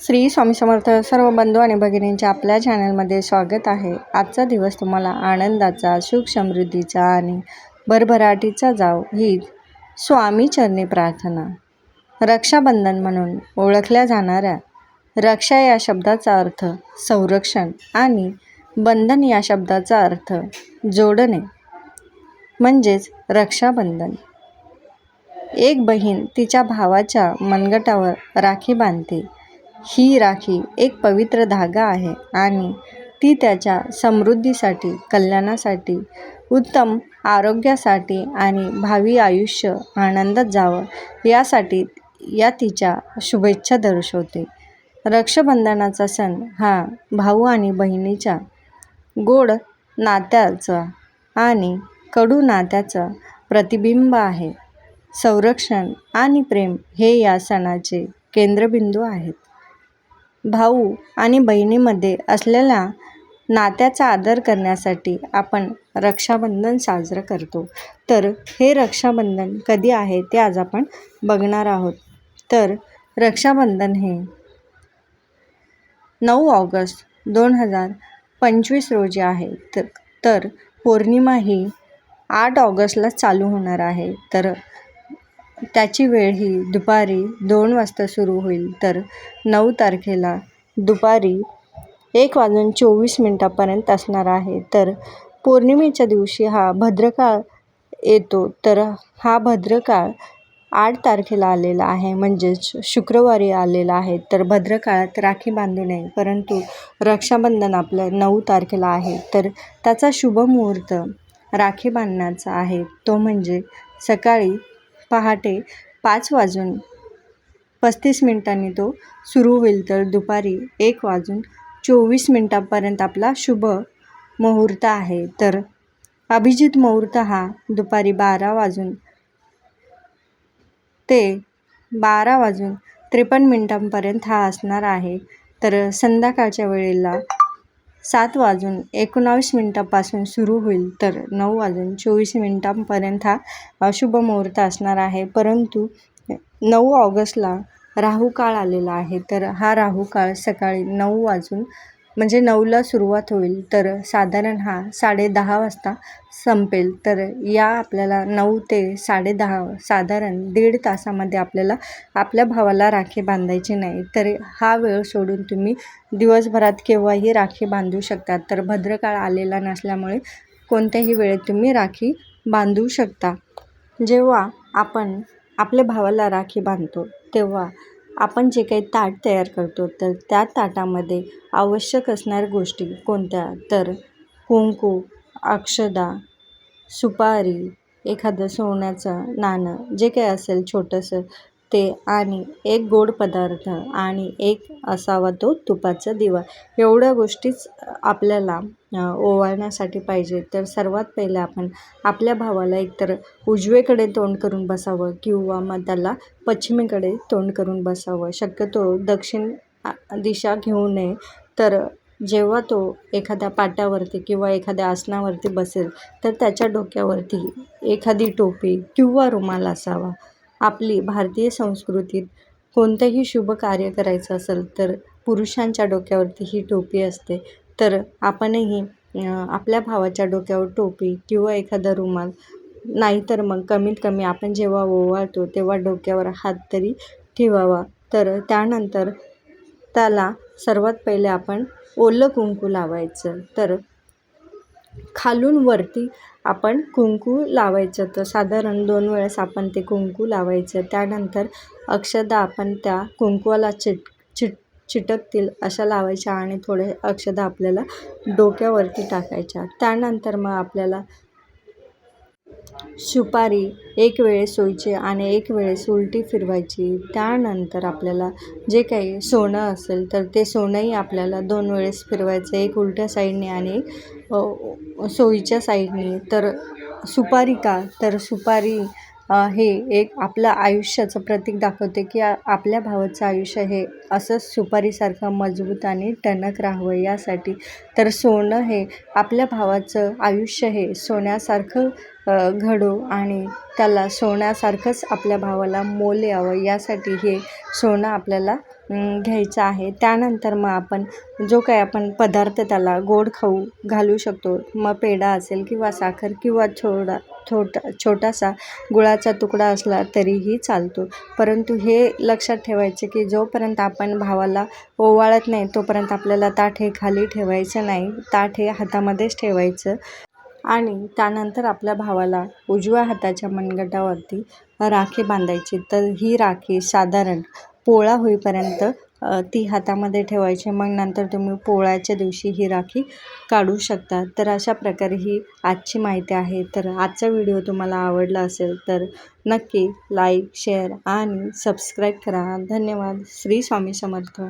श्री स्वामी समर्थ सर्व बंधू आणि भगिनींचे आपल्या चॅनलमध्ये स्वागत आहे. आजचा दिवस तुम्हाला आनंदाचा सुख समृद्धीचा आणि भरभराटीचा जाव ही स्वामी चरणी प्रार्थना. रक्षाबंधन म्हणून ओळखल्या जाणाऱ्या रक्षा या शब्दाचा अर्थ संरक्षण आणि बंधन या शब्दाचा अर्थ जोडणे म्हणजेच रक्षाबंधन. एक बहीण तिच्या भावाच्या मनगटावर राखी बांधते. ही राखी एक पवित्र धागा आहे आणि ती त्याच्या समृद्धीसाठी कल्याणासाठी उत्तम आरोग्यासाठी आणि भावी आयुष्य आनंदात जावं यासाठी या तिच्या शुभेच्छा दर्शवते. रक्षाबंधनाचा सण हा भाऊ आणि बहिणीच्या गोड नात्याचा आणि कडू नात्याचं प्रतिबिंब आहे. संरक्षण आणि प्रेम हे या सणाचे केंद्रबिंदू आहेत. भाऊ आणि बहिणीमध्ये असलेल्या नात्याचा आदर करण्यासाठी आपण रक्षाबंधन साजरं करतो. तर हे रक्षाबंधन कधी आहे ते आज आपण बघणार आहोत. तर रक्षाबंधन हे नऊ ऑगस्ट दोन हजार पंचवीस रोजी आहे. तर तर पौर्णिमा ही आठ ऑगस्टला चालू होणार आहे. तर त्याची वेळ ही दुपारी दोन वाजता सुरू होईल. तर नऊ तारखेला दुपारी एक वाजून चोवीस मिनटापर्यंत असणार आहे. तर पौर्णिमेच्या दिवशी हा भद्रकाळ येतो. तर हा भद्रकाळ आठ तारखेला आलेला आहे. म्हणजेच शुक्रवारी आलेला आहे. तर भद्रकाळात राखी बांधू नये. परंतु रक्षाबंधन आपलं नऊ तारखेला आहे. तर त्याचा शुभ मुहूर्त राखी बांधण्याचा आहे. तो म्हणजे सकाळी पहाटे पाच वाजून पस्तीस मिनिटांनी तो सुरू होईल तर दुपारी एक वाजून चोवीस मिनटापर्यंत आपला शुभ मुहूर्त आहे. तर अभिजित मुहूर्त हा दुपारी बारा वाजून ते बारा वाजून त्रेपन्न मिनटांपर्यंत हा असणार आहे. तर संध्याकाळच्या वेळेला सात वाजून एकोणावीस मिनटापासून सुरू होईल तर नऊ वाजून चोवीस मिनटांपर्यंत हा अशुभ मुहूर्त असणार आहे. परंतु नऊ ऑगस्टला राहू काळ आलेला आहे तर हा राहू काळ सकाळी नऊ वाजून म्हणजे नऊला सुरुवात होईल तर साधारण हा साडेदहा वाजता संपेल. तर या आपल्याला नऊ ते साडेदहा साधारण दीड तासामध्ये आपल्याला आपल्या भावाला राखी बांधायची नाही. तर हा वेळ सोडून तुम्ही दिवसभरात केव्हाही राखी बांधू शकता. तर भद्रकाळ आलेला नसल्यामुळे कोणत्याही वेळेत तुम्ही राखी बांधू शकता. जेव्हा आपण आपल्या भावाला राखी बांधतो तेव्हा आपण जे काही ताट तयार करतो तर त्या ताटामध्ये आवश्यक असणाऱ्या गोष्टी कोणत्या? तर कुंकू अक्षदा सुपारी एखादं सोन्याचं नाणं जे काही असेल छोटंसं ते आणि एक गोड पदार्थ आणि एक असावा तो तुपाचा दिवा. एवढ्या गोष्टीच आपल्याला ओवाळण्यासाठी पाहिजे. तर सर्वात पहिले आपण आपल्या भावाला एकतर उजवेकडे तोंड करून बसावं किंवा मग त्याला पश्चिमेकडे तोंड करून बसावं. शक्यतो दक्षिण दिशा घेऊ नये. तर जेव्हा तो एखाद्या पाट्यावरती किंवा एखाद्या आसनावरती बसेल तर त्याच्या डोक्यावरती एखादी टोपी किंवा रुमाल असावा. आपली भारतीय संस्कृतीत कोणतंही शुभ कार्य करायचं असेल तर पुरुषांच्या डोक्यावरती ही टोपी असते. तर आपणही आपल्या भावाच्या डोक्यावर टोपी किंवा एखादा रुमाल नाहीतर मग कमीत कमी आपण जेव्हा ओवाळतो तेव्हा डोक्यावर हात तरी ठेवावा. तर त्यानंतर त्याला सर्वात पहिले आपण ओलं कुंकू लावायचं. तर खालून वरती आपण कुंकू लावायचं. तर साधारण दोन वेळेस आपण ते कुंकू लावायचं. त्यानंतर अक्षदा आपण त्या कुंकवाला चिट चिट चिटकतील अशा लावायच्या आणि थोडे अक्षदा आपल्याला डोक्यावरती टाकायच्या. त्यानंतर मग आपल्याला सुपारी एक वेळेस सोयची आणि एक वेळेस उलटी फिरवायची. त्यानंतर आपल्याला जे काही सोनं असेल तर ते सोनंही आपल्याला दोन वेळेस फिरवायचं. एक उलट्या साईडने आणि एक सोयीच्या साईडने. तर सुपारी का? तर सुपारी हे एक आपलं आयुष्याचं प्रतीक दाखवते की आपल्या भावाचं आयुष्य हे असंच सुपारीसारखं मजबूत आणि टणक राहावं यासाठी तर सोनं हे आपल्या भावाचं आयुष्य हे सोन्यासारखं घडो आणि त्याला सोन्यासारखंच आपल्या भावाला मोल यावं यासाठी हे सोनं आपल्याला घ्यायचं आहे. त्यानंतर मग आपण जो काही आपण पदार्थ त्याला गोड खाऊ घालू शकतो मग पेढा असेल किंवा साखर किंवा छोडा छोटा छोटासा गुळाचा तुकडा असला तरीही चालतो. परंतु हे लक्षात ठेवायचे की जोपर्यंत आपण भावाला ओवाळत नाही तोपर्यंत आपल्याला ताट हे खाली ठेवायचं नाही. नाही ताट हे हातामध्येच ठेवायचं. आणि त्यानंतर आपल्या भावाला उजव्या हाताच्या मनगटावरती राखी बांधायची. तर ही राखी साधारण पोळा होईपर्यंत ती हातामध्ये ठेवायची. मग नंतर तुम्ही पोळ्याच्या दिवशी ही राखी काढू शकता. तर अशा प्रकारे ही आजची माहिती आहे. तर आजचा व्हिडिओ तुम्हाला आवडला असेल तर नक्की लाईक शेअर आणि सबस्क्राईब करा. धन्यवाद. श्री स्वामी समर्थ.